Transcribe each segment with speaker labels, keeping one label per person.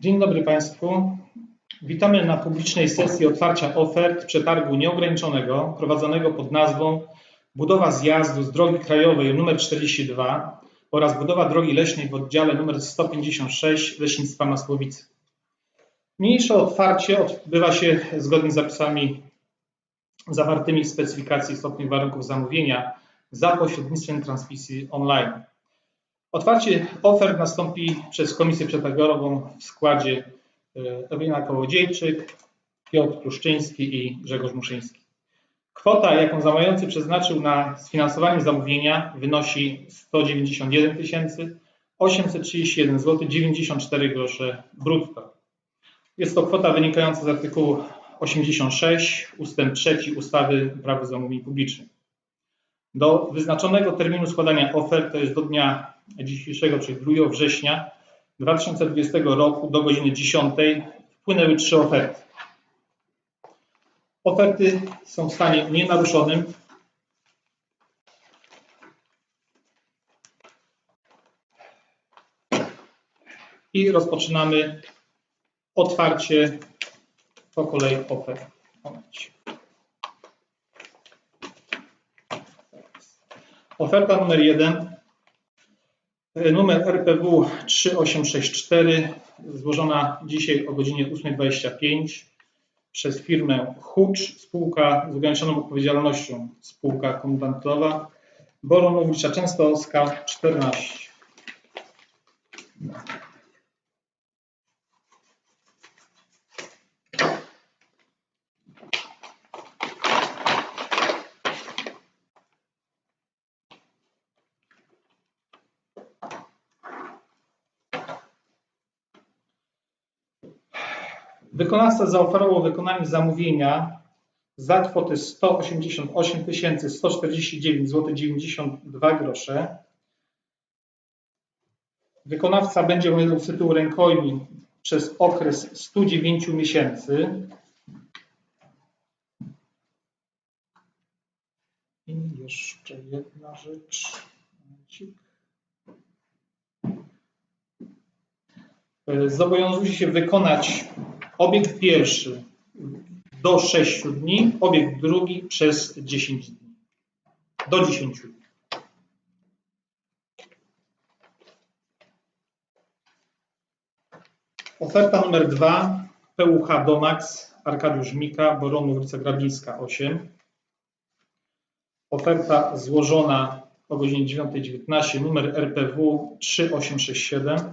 Speaker 1: Dzień dobry Państwu. Witamy na publicznej sesji otwarcia ofert przetargu nieograniczonego prowadzonego pod nazwą Budowa zjazdu z drogi krajowej nr 42 oraz budowa drogi leśnej w oddziale nr 156 Leśnictwa Masłowicy. Niniejsze otwarcie odbywa się zgodnie z zapisami zawartymi w specyfikacji istotnych warunków zamówienia za pośrednictwem transmisji online. Otwarcie ofert nastąpi przez Komisję Przetargową w składzie e, Ewelina Kołodziejczyk, Piotr Pruszczyński i Grzegorz Muszyński. Kwota, jaką zamawiający przeznaczył na sfinansowanie zamówienia wynosi 191 831 zł 94 grosze brutto. Jest to kwota wynikająca z artykułu 86 ust. 3 ustawy Prawo zamówień publicznych. Do wyznaczonego terminu składania ofert, to jest do dnia dzisiejszego, czyli 2 września 2020 roku do godziny 10 wpłynęły trzy oferty. Oferty są w stanie nienaruszonym. I rozpoczynamy otwarcie po kolei ofert. Oferta numer 1, numer RPW 3864, złożona dzisiaj o godzinie 8.25 przez firmę Hucz, spółka z ograniczoną odpowiedzialnością, spółka komandantowa, Boronowicza Częstochowska 14. Wykonawca zaoferował wykonanie zamówienia za kwotę 188 149 zł 92 grosze. Wykonawca będzie z tytułu rękojmi przez okres 109 miesięcy. I jeszcze jedna rzecz. Zobowiązuje się wykonać Obiekt pierwszy do 6 dni, obiekt drugi przez 10 dni. Do 10 dni. Oferta numer 2 PUH Domax Arkadiusz Mika, Boronu ulica Grabińska 8. Oferta złożona o godzinie 9.19, numer RPW 3867.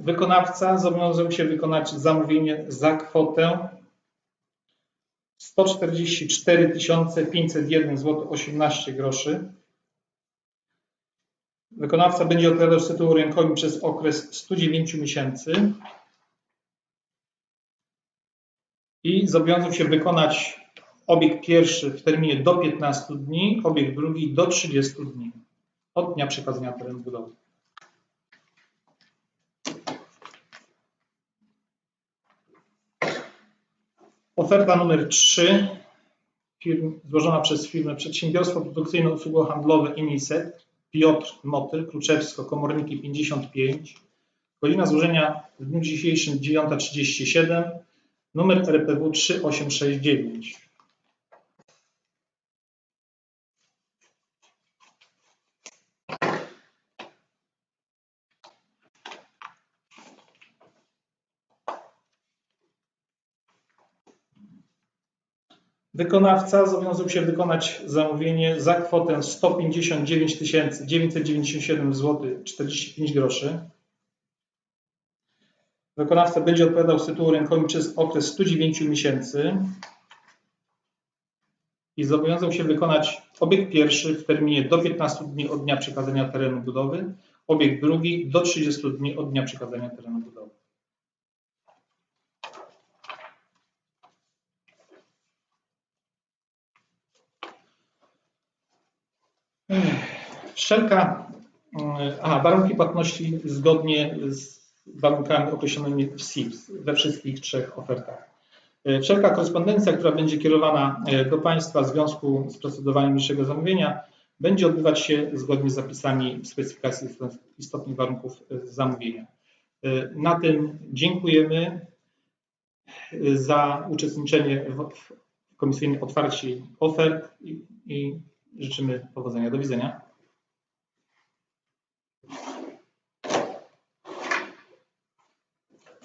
Speaker 1: Wykonawca zobowiązał się wykonać zamówienie za kwotę 144 501 zł 18 groszy. Wykonawca będzie odpowiadał z tytułu rękojmi przez okres 109 miesięcy i zobowiązał się wykonać obiekt pierwszy w terminie do 15 dni, obiekt drugi do 30 dni od dnia przekazania terenu budowy. Oferta numer 3, firm, złożona przez firmę Przedsiębiorstwo Produkcyjno-Usługowo-Handlowe INISET, Piotr Motyl, Kluczewsko, Komorniki 55. Godzina złożenia w dniu dzisiejszym 9.37, numer RPW 3869. Wykonawca zobowiązał się wykonać zamówienie za kwotę 159 997 zł 45 groszy. Wykonawca będzie odpowiadał z tytułu rękojmi przez okres 109 miesięcy i zobowiązał się wykonać obiekt pierwszy w terminie do 15 dni od dnia przekazania terenu budowy, obiekt drugi do 30 dni od dnia przekazania terenu budowy. Wszelka mm, A, warunki płatności zgodnie z warunkami określonymi w SIPS we wszystkich trzech ofertach. E, Wszelka korespondencja, która będzie kierowana e, do Państwa w związku z procedowaniem niższego zamówienia, będzie odbywać się zgodnie z zapisami specyfikacji istotnych warunków e, zamówienia. Na tym dziękujemy za uczestniczenie w komisyjnym otwarciu ofert i, i życzymy powodzenia. Do widzenia.